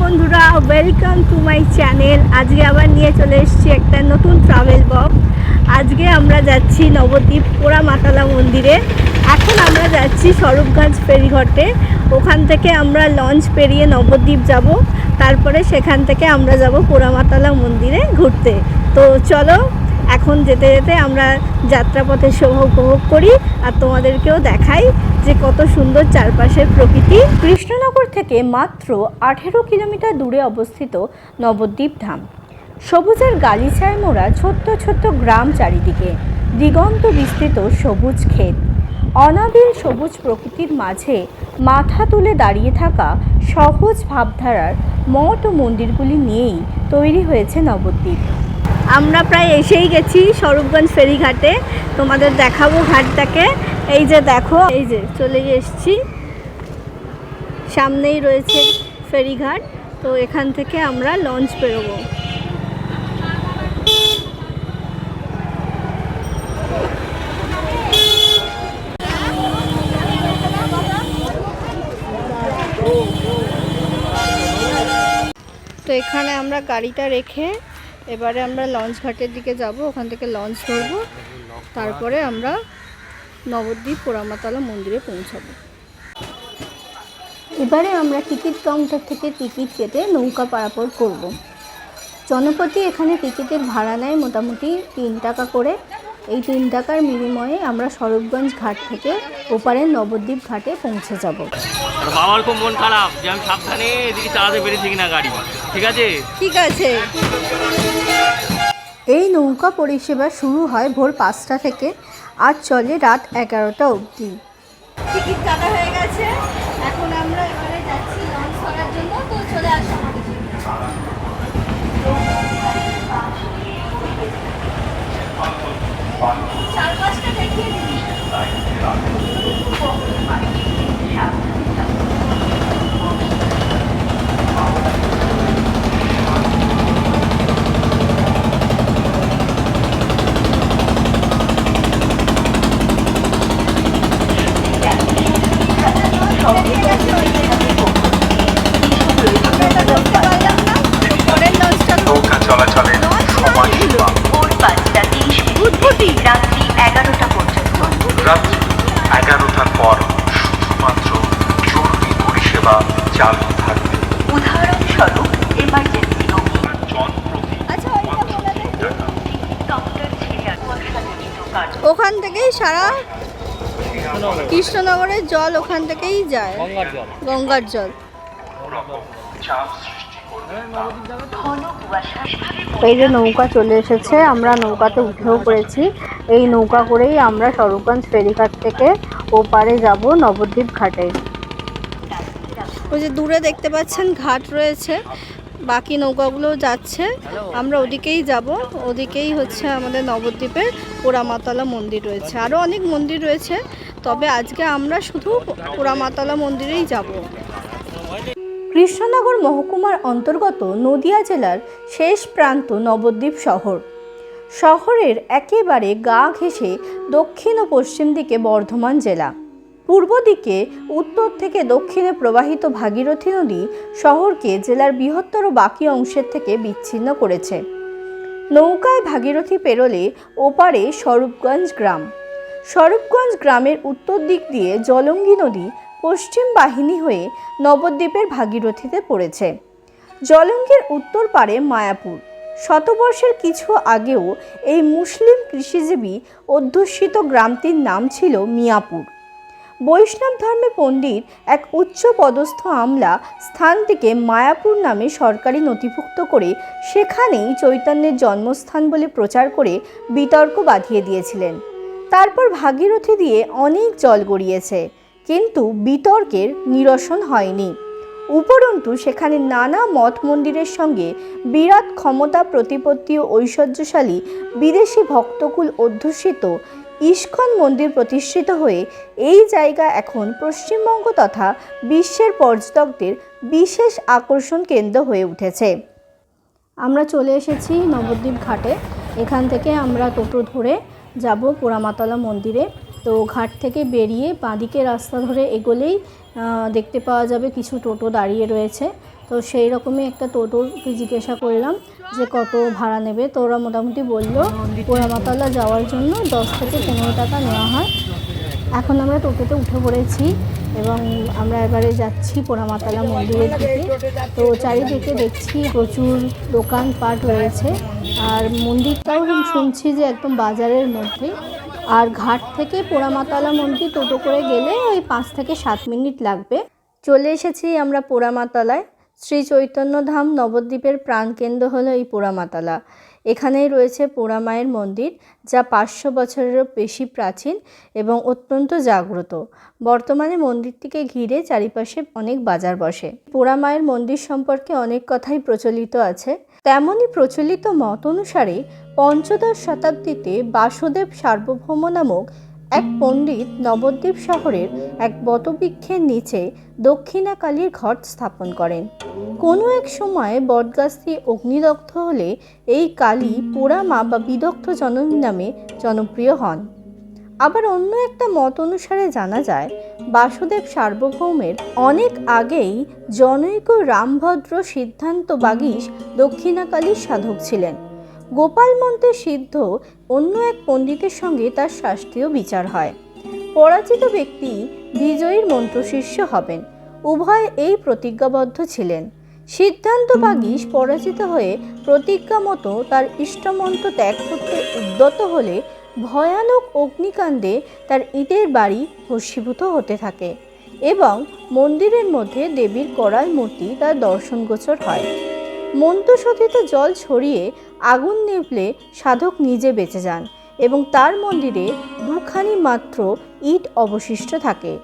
বন্ধুরা welcome to my channel আজকে আবার নিয়ে চলে এসেছি একটা নতুন ট্রাভেল ব্লগ আজকে আমরা যাচ্ছি নবদ্বীপ পোড়া মাতালা মন্দিরে। এখন আমরা যাচ্ছি স্বরূপগঞ্জ ফেরিঘাটে। ওখান থেকে আমরা লঞ্চ পেরিয়ে নবদ্বীপ যাব। তারপরে সেখান থেকে আমরা যাব পোড়ামাতালা মন্দিরে ঘুরতে। তো চলো, এখন যেতে যেতে আমরা যাত্রাপথের শোভা উপভোগ করি আর তোমাদেরকেও দেখাই যে কত সুন্দর চারপাশের প্রকৃতি। কৃষ্ণনগর থেকে মাত্র আঠেরো কিলোমিটার দূরে অবস্থিত নবদ্বীপ ধাম। সবুজের গালিচায় মোড়া ছোট্ট ছোট্ট গ্রাম চারিদিকে, দিগন্ত বিস্তৃত সবুজ ক্ষেত। অনাবিল সবুজ প্রকৃতির মাঝে মাথা তুলে দাঁড়িয়ে থাকা সহজ ভাবধারার মঠ ও মন্দিরগুলি নিয়েই তৈরি হয়েছে নবদ্বীপ। আমরা প্রায় এসেই গেছি স্বরূপগঞ্জ ফেরিঘাটে। তোমাদের দেখাবো ঘাটটাকে। এই যে দেখো, এই যে চলে এসেছি। সামনেই রয়েছে ফেরিঘাট। তো এখান থেকে আমরা লঞ্চ বেরোবো। এখানে আমরা গাড়িটা রেখে এবারে আমরা লঞ্চ ঘাটের দিকে যাব, ওখান থেকে লঞ্চ ধরবো। তারপরে আমরা নবদ্বীপ পোড়ামাতলা মন্দিরে পৌঁছাবো। এবারে আমরা টিকিট কাউন্টার থেকে টিকিট কেটে নৌকা পারাপার করব। জনপ্রতি এখানে টিকিটের ভাড়া নেয় মোটামুটি তিন টাকা করে। এই তিন টাকার বিনিময়ে আমরা স্বরূপগঞ্জ ঘাট থেকে ওপারে নবদ্বীপ ঘাটে পৌঁছে যাব। বাবার খুব মন খারাপ যে আমি সাবধানে এদিকে চালাতে পেরেছি কিনা গাড়ি। ঠিক আছে? ঠিক আছে। এই নৌকা পরিষেবা শুরু হয় ভোর পাঁচটা থেকে আর চলে রাত এগারোটা অবধি। টিকিট কাটা হয়ে গেছে। এখন আমরা এবারে যাচ্ছি লঞ্চ করার জন্য তো চলে আসো দেখিয়ে দিবি পরের লঞ্চটা নৌকা চলাচলের সময় সীমা ভোর পাঁচটা তিরিশ উদ্ভুতি রাত্রি এগারোটা পর্যন্ত রাত্রি এগারোটার পর শুধুমাত্র জরুরি পরিষেবা চালু থাকবে। উদাহরণস্বরূপ এমার্জেন্সি রোগী আচ্ছা ওখান থেকেই সারা কৃষ্ণনগরের জল ওখান থেকেই যায়। গঙ্গার জল। এই যে নৌকা চলে এসেছে আমরা নৌকাতে উঠেও পড়েছি। এই নৌকা করেই আমরা স্বরূপগঞ্জ ফেরিঘাট থেকে ওপারে যাব নবদ্বীপ ঘাটে। ওই যে দূরে দেখতে পাচ্ছেন, ঘাট রয়েছে। বাকি নৌকাগুলো যাচ্ছে। আমরা ওদিকেই যাব। ওদিকেই হচ্ছে আমাদের নবদ্বীপের পোড়ামাতলা মন্দির রয়েছে। আরও অনেক মন্দির রয়েছে, তবে আজকে আমরা শুধু পোড়ামাতলা মন্দিরেই যাব। কৃষ্ণনগর মহকুমার অন্তর্গত নদিয়া জেলার শেষ প্রান্ত নবদ্বীপ শহর। শহরের একেবারে গা ঘেঁষে দক্ষিণ ও পশ্চিম দিকে বর্ধমান জেলা। পূর্ব দিকে, উত্তর থেকে দক্ষিণে প্রবাহিত ভাগীরথী নদী শহরকে জেলার বৃহত্তর বাকি অংশের থেকে বিচ্ছিন্ন করেছে। নৌকায় ভাগীরথী পেরোলে ওপারে স্বরূপগঞ্জ গ্রাম। স্বরূপগঞ্জ গ্রামের উত্তর দিক দিয়ে জলঙ্গি নদী পশ্চিম বাহিনী হয়ে নবদ্বীপের ভাগীরথীতে পড়েছে। জলঙ্গির উত্তর পারে মায়াপুর। শতবর্ষের কিছু আগেও এই মুসলিম কৃষিজীবী অধ্যুষিত গ্রামটির নাম ছিল মিয়াপুর। বৈষ্ণব ধর্মে পণ্ডিত এক উচ্চ পদস্থ আমলা স্থানটিকে মায়াপুর নামে সরকারি নথিভুক্ত করে সেখানেই চৈতন্যের জন্মস্থান বলে প্রচার করে বিতর্ক বাঁধিয়ে দিয়েছিলেন। তারপর ভাগীরথী দিয়ে অনেক জল গড়িয়েছে, কিন্তু বিতর্কের নিরসন হয়নি। উপরন্তু সেখানে নানা মঠ মন্দিরের সঙ্গে বিরাট ক্ষমতা, প্রতিপত্তি ও ঐশ্বর্যশালী বিদেশি ভক্তকুল অধ্যুষিত ইস্কন মন্দির প্রতিষ্ঠিত হয়ে এই জায়গা এখন পশ্চিমবঙ্গ তথা বিশ্বের পর্যটকদের বিশেষ আকর্ষণ কেন্দ্র হয়ে উঠেছে। আমরা চলে এসেছি নবদ্বীপ ঘাটে। এখান থেকে আমরা টোটো ধরে যাব পোড়ামাতলা মন্দিরে। তো ঘাট থেকে বেরিয়ে বাঁদিকে রাস্তা ধরে এগোলেই দেখতে পাওয়া যাবে কিছু টোটো দাঁড়িয়ে রয়েছে। তো সেই রকমই একটা টোটোকে জিজ্ঞাসা করলাম যে কত ভাড়া নেবে, তো ওরা মোটামুটি বলল, পোড়ামাতলা যাওয়ার জন্য দশ থেকে পনেরো টাকা নেওয়া হয়। এখন আমরা টোটোতে উঠে পড়েছি এবং আমরা এবারে যাচ্ছি পোড়ামাতলা মন্দিরের দিকে। তো চারিদিকে দেখছি প্রচুর দোকানপাট রয়েছে। আর মন্দিরটাও শুনছি যে একদম বাজারের মধ্যে। আর ঘাট থেকে পোড়ামাতলা মন্দির টোটো করে গেলে ওই পাঁচ থেকে সাত মিনিট লাগবে। চলে এসেছি আমরা পোড়ামাতলায়। শ্রী চৈতন্যধাম নবদ্বীপের প্রাণকেন্দ্র হলো এই পোড়ামাতলা। এখানেই রয়েছে পোড়ামায়ের মন্দির, যা পাঁচশো বছরেরও বেশি প্রাচীন এবং অত্যন্ত জাগ্রত। বর্তমানে মন্দিরটিকে ঘিরে চারিপাশে অনেক বাজার বসে। পোড়ামায়ের মন্দির সম্পর্কে অনেক কথাই প্রচলিত আছে। তেমনই প্রচলিত মত অনুসারে পঞ্চদশ শতাব্দীতে বাসুদেব সার্বভৌম নামক এক পণ্ডিত নবদ্বীপ শহরের এক বটবৃক্ষের নিচে দক্ষিণাকালীর ঘট স্থাপন করেন। কোনো এক সময় বটগাছটি অগ্নিদগ্ধ হলে এই কালী পোড়ামা বা বিদগ্ধ জননী নামে জনপ্রিয় হন। আবার অন্য একটা মত অনুসারে জানা যায়, বাসুদেব সার্বভৌমের অনেক আগেই জনৈক রামভদ্র সিদ্ধান্ত বাগীশ দক্ষিণাকালীর সাধক ছিলেন। গোপাল মন্ত্রে সিদ্ধ অন্য এক পণ্ডিতের সঙ্গে তার শাস্ত্রীয় বিচার হয়। পরাজিত ব্যক্তি বিজয়ীর মন্ত্রশিষ্য হবেন। উভয় এই প্রতিজ্ঞাবদ্ধ ছিলেন। সিদ্ধান্ত বাগীশ পরাজিত হয়ে প্রতিজ্ঞা মতো তার ইষ্টমন্ত্র ত্যাগ করতে উদ্যত হলে ভয়ানক অগ্নিকাণ্ডে তার ইটের বাড়ি ভস্মীভূত হতে থাকে এবং মন্দিরের মধ্যে দেবীর করাল মূর্তি তার দর্শনগোচর হয়। মন্ত্রশোধিত জল ছড়িয়ে আগুন নিভলে সাধক নিজে বেঁচে যান এবং তার মন্দিরে দুখানি মাত্র ইট অবশিষ্ট থাকে।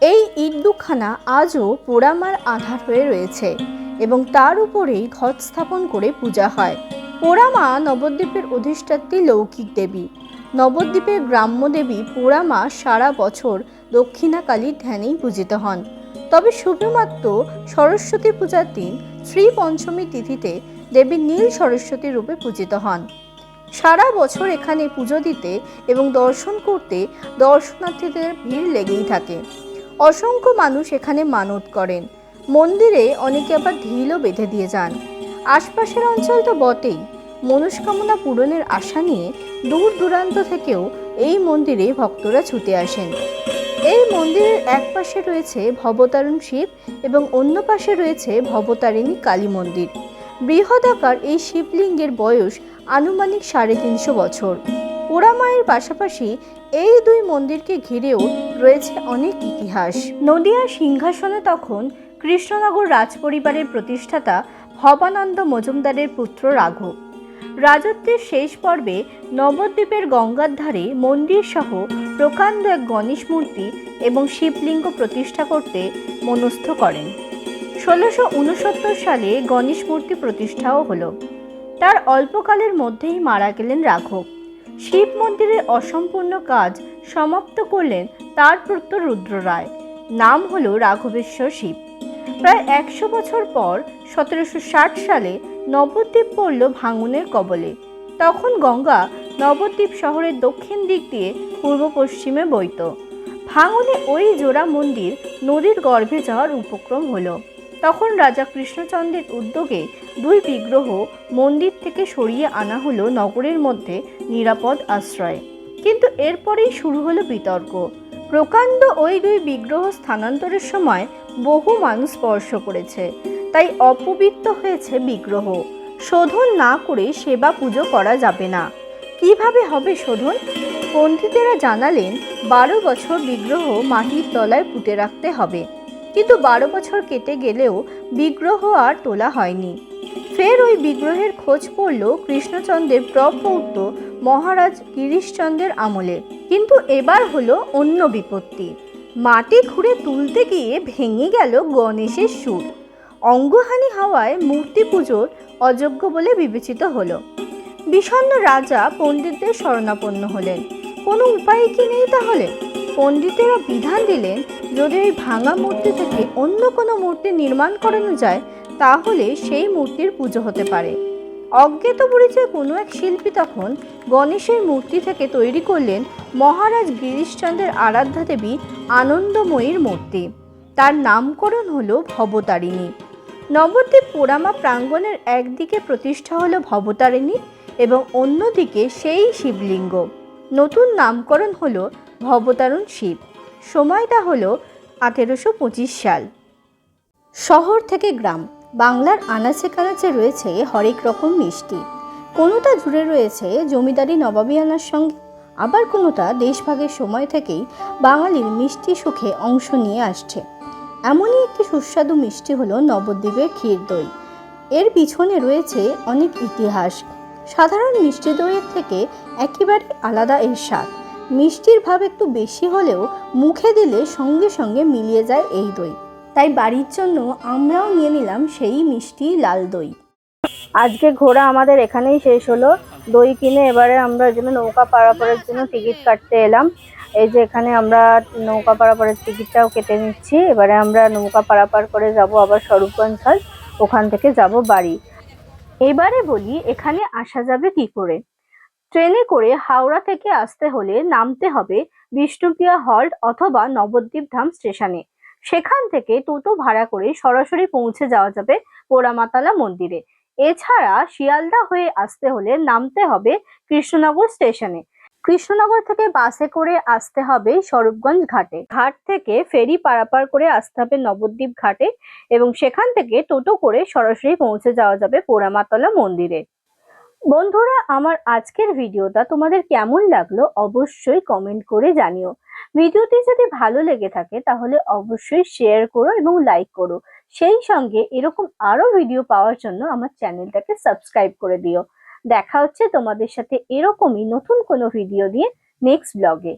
এই ইট দুখানা আজও পোড়ামার আধার হয়ে রয়েছে এবং তার উপরেই ঘট স্থাপন করে পূজা হয়। পোড়ামা নবদ্বীপের অধিষ্ঠাত্রী লৌকিক দেবী। নবদ্বীপের গ্রাম্য দেবী পোড়ামা সারা বছর দক্ষিণাকালীর ধ্যানেই পূজিত হন। তবে শুধুমাত্র সরস্বতী পূজার দিন শ্রী পঞ্চমী তিথিতে দেবী নীল সরস্বতী রূপে পূজিত হন। সারা বছর এখানে পুজো দিতে এবং দর্শন করতে দর্শনার্থীদের ভিড় লেগেই থাকে। অসংখ্য মানুষ এখানে মানত করেন। মন্দিরে অনেকে আবার ঢিলও বেঁধে দিয়ে যান। আশপাশের অঞ্চল তো বটেই। মনস্কামনা পূরণের আশা নিয়ে দূর দূরান্ত থেকেও এই মন্দিরে ভক্তরা ছুটে আসেন। এই মন্দিরের এক পাশে রয়েছে ভবতারণ শিব এবং অন্য পাশে রয়েছে ভবতারিণী কালী মন্দির। বৃহদাকার এই শিবলিঙ্গের বয়স আনুমানিক সাড়ে তিনশো বছর। পোড়ামায়ের পাশাপাশি এই দুই মন্দিরকে ঘিরেও রয়েছে অনেক ইতিহাস। নদিয়ার সিংহাসনে তখন কৃষ্ণনগর রাজপরিবারের প্রতিষ্ঠাতা ভবানন্দ মজুমদারের পুত্র রাঘব। রাজত্বের শেষ পর্বে নবদ্বীপের গঙ্গার ধারে মন্দির সহ প্রকাণ্ড এক গণেশ মূর্তি এবং শিবলিঙ্গ প্রতিষ্ঠা করতে মনস্থ করেন। ষোলোশো উনসত্তর সালে গণেশ মূর্তি প্রতিষ্ঠাও হলো। তার অল্পকালের মধ্যেই মারা গেলেন রাঘব। শিব মন্দিরের অসম্পূর্ণ কাজ সমাপ্ত করলেন তার পুত্র রুদ্র রায়। নাম হলো রাঘবেশ্বর শিব। প্রায় একশো বছর পর সতেরোশো ষাট সালে নবদ্বীপ পড়ল ভাঙনের কবলে। তখন গঙ্গা নবদ্বীপ শহরের দক্ষিণ দিক দিয়ে পূর্ব পশ্চিমে বইত। ভাঙনে ওই জোড়া মন্দির নদীর গর্ভে যাওয়ার উপক্রম হলো। তখন রাজা কৃষ্ণচন্দ্রের উদ্যোগে দুই বিগ্রহ মন্দির থেকে সরিয়ে আনা হলো নগরের মধ্যে নিরাপদ আশ্রয়। কিন্তু এরপরেই শুরু হলো বিতর্ক। প্রকাণ্ড ওই দুই বিগ্রহ স্থানান্তরের সময় বহু মানুষ স্পর্শ করেছে। তাই অপবিত্র হয়েছে বিগ্রহ। শোধন না করে সেবা পুজো করা যাবে না। কীভাবে হবে শোধন? পণ্ডিতেরা জানালেন, বারো বছর বিগ্রহ মাটির তলায় পুঁতে রাখতে হবে। কিন্তু বারো বছর কেটে গেলেও বিগ্রহ আর তোলা হয়নি। ফের ওই বিগ্রহের খোঁজ পড়ল কৃষ্ণচন্দ্রের প্রপৌত্র মহারাজ গিরিশচন্দ্রের আমলে। কিন্তু এবার হলো অন্য বিপত্তি। মাটি খুঁড়ে তুলতে গিয়ে ভেঙে গেল গণেশের সুর। অঙ্গহানি হওয়ায় মূর্তি পুজোর অযোগ্য বলে বিবেচিত হলো। বিষণ্ণ রাজা পণ্ডিতদের শরণাপন্ন হলেন। কোনো উপায় কি নেই তাহলে? পণ্ডিতেরা বিধান দিলেন, যদি ওই ভাঙা মূর্তি থেকে অন্য কোনো মূর্তি নির্মাণ করানো যায় তাহলে সেই মূর্তির পুজো হতে পারে। অজ্ঞাত পরিচয় কোনো এক শিল্পী তখন গণেশের মূর্তি থেকে তৈরি করলেন মহারাজ গিরিশচন্দ্রের আরাধ্যা দেবী আনন্দময়ীর মূর্তি। তার নামকরণ হলো ভবতারিণী। নবদ্বীপ পোড়ামা প্রাঙ্গণের একদিকে প্রতিষ্ঠা হলো ভবতারিণী এবং অন্যদিকে সেই শিবলিঙ্গ। নতুন নামকরণ হলো ভবতারণ শিব। সময়টা হলো আঠেরোশো পঁচিশ সাল। শহর থেকে গ্রাম। বাংলার আনাচে কানাচে রয়েছে হরেক রকম মিষ্টি। কোনোটা জুড়ে রয়েছে জমিদারি নবাবিয়ানার সঙ্গে, আবার কোনোটা দেশভাগের সময় থেকেই বাঙালির মিষ্টি সুখে অংশ নিয়ে আসছে। এমনই একটি সুস্বাদু মিষ্টি হলো নবদ্বীপের ক্ষীর দই। এর পিছনে রয়েছে অনেক ইতিহাস। সাধারণ মিষ্টি দইয়ের থেকে একেবারে আলাদা এর স্বাদ। মিষ্টির ভাব একটু বেশি হলেও মুখে দিলে সঙ্গে সঙ্গে মিলিয়ে যায় এই দই। তাই বাড়ির জন্য আমরাও নিয়ে নিলাম সেই মিষ্টি লাল দই। আজকে ঘোরা আমাদের এখানেই শেষ হলো। দই কিনে এবারে আমরা জন্য নৌকা পারাপারের জন্য টিকিট কাটতে এলাম। এই যে এখানে আমরা নৌকা পারাপারের টিকিটটাও কেটে নিচ্ছি। এবারে আমরা নৌকা পারাপার করে যাব আবার স্বরূপগঞ্জ হাট ওখান থেকে যাব বাড়ি। এবারে বলি, এখানে আসা যাবে কি করে? ট্রেনে করে হাওড়া থেকে আসতে হলে নামতে হবে বিষ্ণুপ্রিয়া হল্ট অথবা নবদ্বীপ ধাম স্টেশনে। সেখান থেকে টোটো ভাড়া করে সরাসরি পৌঁছে যাওয়া যাবে পোড়ামাতালা মন্দিরে। এছাড়া শিয়ালদা হয়ে আসতে হলে নামতে হবে কৃষ্ণনগর স্টেশনে। কৃষ্ণনগর থেকে বাসে করে আসতে হবে স্বরূপগঞ্জ ঘাটে। ঘাট থেকে ফেরি পারাপার করে আসতে হবে নবদ্বীপ ঘাটে এবং সেখান থেকে টোটো করে সরাসরি পৌঁছে যাওয়া যাবে পোড়ামাতলা মন্দিরে। বন্ধুরা, আমার আজকের ভিডিওটা তোমাদের কেমন লাগল অবশ্যই কমেন্ট করে জানিও। ভিডিওটি যদি ভালো লেগে থাকে, তাহলে অবশ্যই শেয়ার করো এবং লাইক করো। সেই সঙ্গে এরকম আরও ভিডিও পাওয়ার জন্য আমার চ্যানেলটাকে সাবস্ক্রাইব করে দিও। দেখা হচ্ছে তোমাদের সাথে এরকমই নতুন কোনো ভিডিও দিয়ে নেক্সট ব্লগে